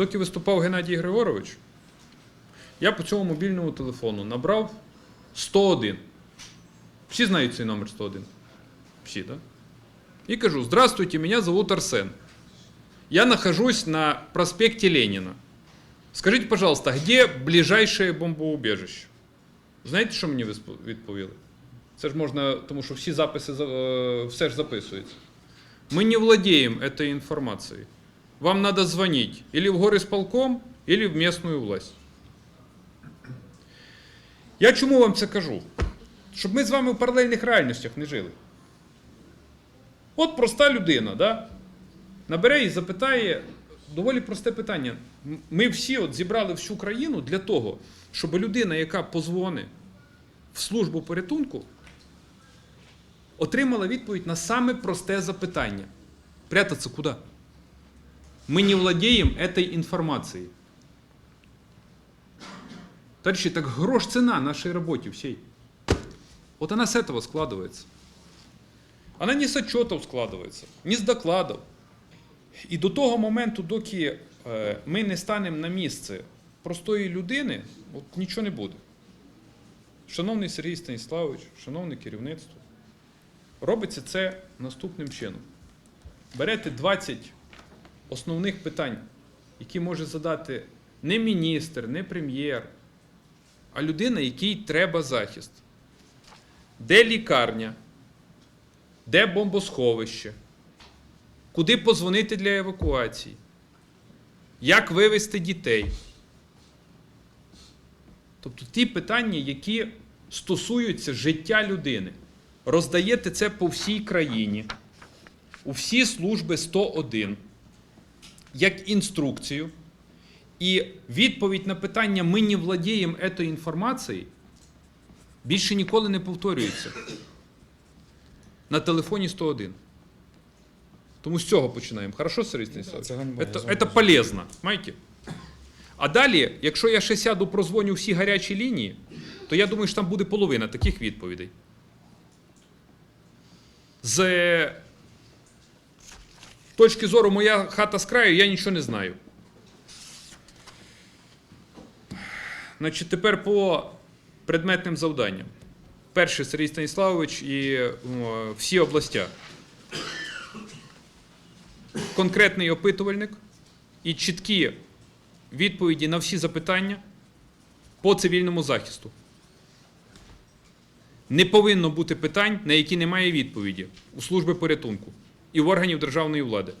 Доки виступав Геннадій Григорович, я по цьому мобільному телефону набрав 101. Всі знають цей номер 101? Всі, так? Да? И кажу, здравствуйте, меня зовут Арсен. Я нахожусь на проспекте Ленина. Скажите, пожалуйста, где ближайшее бомбоубежище? Знаєте, що мені відповіли? Це ж можна, тому що всі записи е, все ж записується. Мы не владеем этой информацией. Вам надо звонить или в горисполком, или в местную власть. Я чому вам це кажу? Щоб ми з вами в паралельних реальностях не жили. От проста людина, да? набере і запитає доволі просте питання. Ми всі от зібрали всю країну для того, щоб людина, яка позвонить в службу порятунку, отримала відповідь на саме просте запитання. Прятаться куди? Ми не владеем этой информацией. Товарищи, так грош цена нашей работе всей. Вот она с этого складывается. Она не с отчетов складывается, не з докладів. І до того моменту, доки е, ми не станемо на місце простої людини, от нічого не буде. Шановний Сергій Станіславович, шановне керівництво, робиться це наступним чином. Берете 20 основних питань, які може задати не міністр, не прем'єр, а людина, якій треба захист. Де лікарня? Де бомбосховище? Куди позвонити для евакуації? Як вивезти дітей? Тобто ті питання, які стосуються життя людини. Роздаєте це по всій країні, у всі служби 101, як інструкцію. І відповідь на питання ми не владіємо цією інформацією більше ніколи не повторюється на телефоні 101. Тому з цього починаємо. Хорошо, Сергій Станіславович? це Це, полезно, знаєте? А далі, якщо я ще сяду, прозвоню всі гарячі лінії, то я думаю, що там буде половина таких відповідей. З точки зору моя хата з краю, я нічого не знаю. Значить, тепер по предметним завданням. Перше Сергій Станіславович і о, всі областя. Конкретний опитувальник і чіткі відповіді на всі запитання по цивільному захисту. Не повинно бути питань, на які немає відповіді у служби порятунку і в органів державної влади.